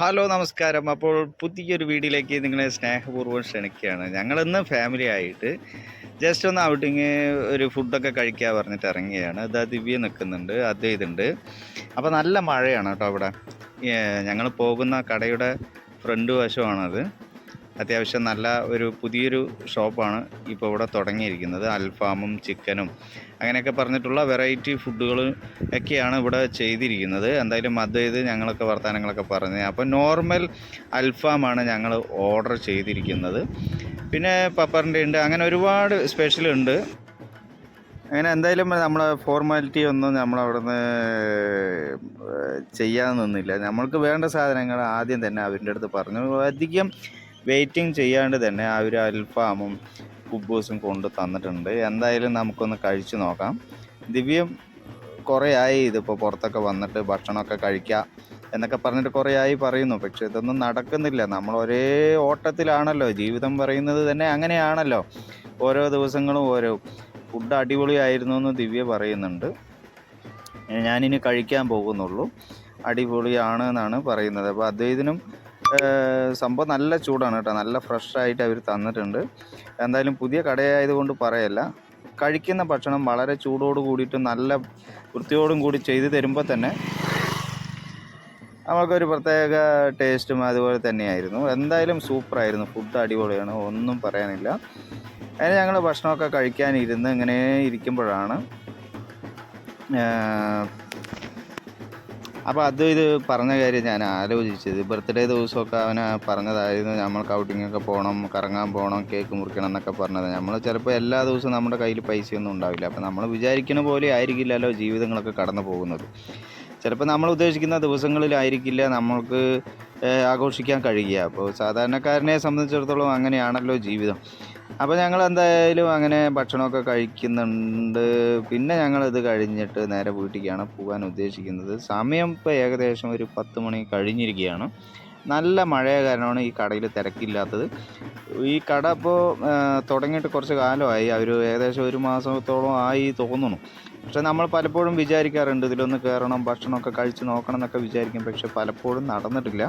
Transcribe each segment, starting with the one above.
Hello നമസ്കാരം. അപ്പോൾ പുതിയൊരു വീഡിയോയിലേക്ക് നിങ്ങളെ സ്നേഹപൂർവം ക്ഷണിക്കുകയാണ്. ഞങ്ങളിന്ന് ഫാമിലി ആയിട്ട് ജസ്റ്റ് ഒന്ന് ഔട്ടിങ് ഒരു ഫുഡൊക്കെ കഴിക്കാൻ പറഞ്ഞിട്ട് ഇറങ്ങിയാണ്. ഇതാ ദിവ്യ നിൽക്കുന്നുണ്ട് അത് ഇതുണ്ട്. അപ്പോൾ നല്ല മഴയാണ് കേട്ടോ അവിടെ. ഞങ്ങൾ പോകുന്ന കടയുടെ ഫ്രണ്ട് വശമാണത്. അത്യാവശ്യം നല്ല ഒരു പുതിയൊരു ഷോപ്പാണ് ഇപ്പോൾ ഇവിടെ തുടങ്ങിയിരിക്കുന്നത്. അൽഫാമും ചിക്കനും. അങ്ങനെയൊക്കെ പറഞ്ഞിട്ടുള്ള വെറൈറ്റി ഫുഡുകൾ ഒക്കെയാണ് ഇവിടെ ചെയ്തിരിക്കുന്നത്. എന്തായാലും അത് ഇത് ഞങ്ങളൊക്കെ വർത്തമാനങ്ങളൊക്കെ പറഞ്ഞ്. അപ്പോൾ നോർമൽ അൽഫാമാണ് ഞങ്ങൾ ഓർഡർ ചെയ്തിരിക്കുന്നത്. പിന്നെ പപ്പറിന്റെ ഉണ്ട്. അങ്ങനെ ഒരുപാട് സ്പെഷ്യൽ ഉണ്ട്. അങ്ങനെ എന്തായാലും നമ്മൾ ഫോർമാലിറ്റി ഒന്നും നമ്മളവിടുന്ന് ചെയ്യാൻ നിന്നില്ല. നമ്മൾക്ക് വേണ്ട സാധനങ്ങൾ ആദ്യം തന്നെ അവരുടെ അടുത്ത് പറഞ്ഞു. അധികം വെയിറ്റിംഗ് ചെയ്യാണ്ട് തന്നെ ആ ഒരു അൽഫാമും കുബൂസും കൊണ്ട് തന്നിട്ടുണ്ട്. എന്തായാലും നമുക്കൊന്ന് കഴിച്ചു നോക്കാം. ദിവ്യം കുറേ ആയി ഇതിപ്പോൾ പുറത്തൊക്കെ വന്നിട്ട് ഭക്ഷണമൊക്കെ കഴിക്കാം എന്നൊക്കെ പറഞ്ഞിട്ട് കുറേ ആയി പറയുന്നു. പക്ഷെ ഇതൊന്നും നടക്കുന്നില്ല. നമ്മൾ ഒരേ ഓട്ടത്തിലാണല്ലോ. ജീവിതം പറയുന്നത് തന്നെ അങ്ങനെയാണല്ലോ. ഓരോ ദിവസങ്ങളും ഓരോ ഫുഡ് അടിപൊളിയായിരുന്നു എന്ന് ദിവ്യ പറയുന്നുണ്ട്. ഞാനിനി കഴിക്കാൻ പോകുന്നുള്ളൂ. അടിപൊളിയാണ് എന്നാണ് പറയുന്നത്. അപ്പോൾ അദ്ദേഹത്തിനും സംഭവം നല്ല ചൂടാണ് കേട്ടോ. നല്ല ഫ്രഷ് ആയിട്ട് അവർ തന്നിട്ടുണ്ട്. എന്തായാലും പുതിയ കടയായതുകൊണ്ട് പറയല്ല. കഴിക്കുന്ന ഭക്ഷണം വളരെ ചൂടോട് കൂടിയിട്ട് നല്ല വൃത്തിയോടും കൂടി ചെയ്തു തരുമ്പോൾ തന്നെ നമുക്കൊരു പ്രത്യേക ടേസ്റ്റും അതുപോലെ തന്നെയായിരുന്നു. എന്തായാലും സൂപ്പറായിരുന്നു ഫുഡ് അടിപൊളിയാണ്. ഒന്നും പറയാനില്ല. അതിന് ഞങ്ങൾ ഭക്ഷണമൊക്കെ കഴിക്കാനിരുന്ന് ഇങ്ങനെ ഇരിക്കുമ്പോഴാണ് അപ്പോൾ അത് ഇത് പറഞ്ഞ കാര്യം ഞാൻ ആലോചിച്ചത്. ബർത്ത്ഡേ ദിവസമൊക്കെ അവന് പറഞ്ഞതായിരുന്നു. നമ്മൾക്ക് ഔട്ടിങ്ങൊക്കെ പോകണം കറങ്ങാൻ പോകണം കേക്ക് മുറിക്കണം എന്നൊക്കെ പറഞ്ഞത്. നമ്മൾ ചിലപ്പോൾ എല്ലാ ദിവസവും നമ്മുടെ കയ്യിൽ പൈസയൊന്നും ഉണ്ടാവില്ല. അപ്പോൾ നമ്മൾ വിചാരിക്കുന്ന പോലെ ആയിരിക്കില്ലല്ലോ ജീവിതങ്ങളൊക്കെ കടന്നു പോകുന്നത്. ചിലപ്പോൾ നമ്മൾ ഉദ്ദേശിക്കുന്ന ദിവസങ്ങളിലായിരിക്കില്ല നമ്മൾക്ക് ആഘോഷിക്കാൻ കഴിയുക. അപ്പോൾ സാധാരണക്കാരനെ സംബന്ധിച്ചിടത്തോളം അങ്ങനെയാണല്ലോ ജീവിതം. അപ്പോൾ ഞങ്ങൾ എന്തായാലും അങ്ങനെ ഭക്ഷണമൊക്കെ കഴിക്കുന്നുണ്ട്. പിന്നെ ഞങ്ങൾ ഇത് കഴിഞ്ഞിട്ട് നേരെ വീട്ടിലേക്കാണ് പോകാൻ ഉദ്ദേശിക്കുന്നത്. സമയം ഇപ്പോൾ ഏകദേശം ഒരു പത്ത് മണി കഴിഞ്ഞിരിക്കുകയാണ്. നല്ല മഴയ കാരണമാണ് ഈ കടയിൽ തിരക്കില്ലാത്തത്. ഈ കട ഇപ്പോൾ തുടങ്ങിയിട്ട് കുറച്ച് കാലമായി. അവർ ഏകദേശം ഒരു മാസത്തോളം ആയി തോന്നുന്നു. പക്ഷേ നമ്മൾ പലപ്പോഴും വിചാരിക്കാറുണ്ട് ഇതിലൊന്ന് കയറണം ഭക്ഷണമൊക്കെ കഴിച്ച് നോക്കണം എന്നൊക്കെ വിചാരിക്കും. പക്ഷെ പലപ്പോഴും നടന്നിട്ടില്ല.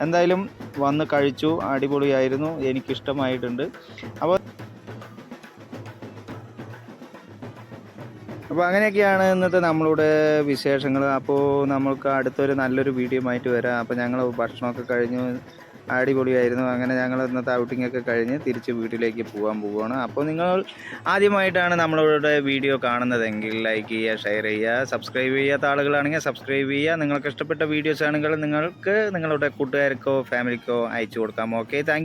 എന്തായാലും വന്ന് കഴിച്ചു. അടിപൊളിയായിരുന്നു. എനിക്കിഷ്ടമായിട്ടുണ്ട്. അപ്പോൾ അപ്പോൾ അങ്ങനെയൊക്കെയാണ് ഇന്നത്തെ നമ്മളുടെ വിശേഷങ്ങൾ അപ്പോൾ നമ്മൾക്ക് അടുത്തൊരു നല്ലൊരു വീഡിയോ ആയിട്ട് വരാം. അപ്പോൾ ഞങ്ങൾ ഭക്ഷണമൊക്കെ കഴിഞ്ഞു. അടിപൊളിയായിരുന്നു. അങ്ങനെ ഞങ്ങൾ ഇന്നത്തെ ഔട്ടിംഗ് ഒക്കെ കഴിഞ്ഞ് തിരിച്ച് വീട്ടിലേക്ക് പോകാൻ പോവുകയാണ് അപ്പോൾ നിങ്ങൾ ആദ്യമായിട്ടാണ് നമ്മളുടെ വീഡിയോ കാണുന്നതെങ്കിൽ ലൈക്ക് ചെയ്യുക ഷെയർ ചെയ്യുക സബ്സ്ക്രൈബ് ചെയ്യാത്ത ആളുകളാണെങ്കിൽ സബ്സ്ക്രൈബ് ചെയ്യുക. നിങ്ങൾക്ക് ഇഷ്ടപ്പെട്ട വീഡിയോസ് ആണെങ്കിൽ നിങ്ങൾക്ക് നിങ്ങളുടെ കൂട്ടുകാർക്കോ ഫാമിലിക്കോ അയച്ചു കൊടുക്കാം. Okay thank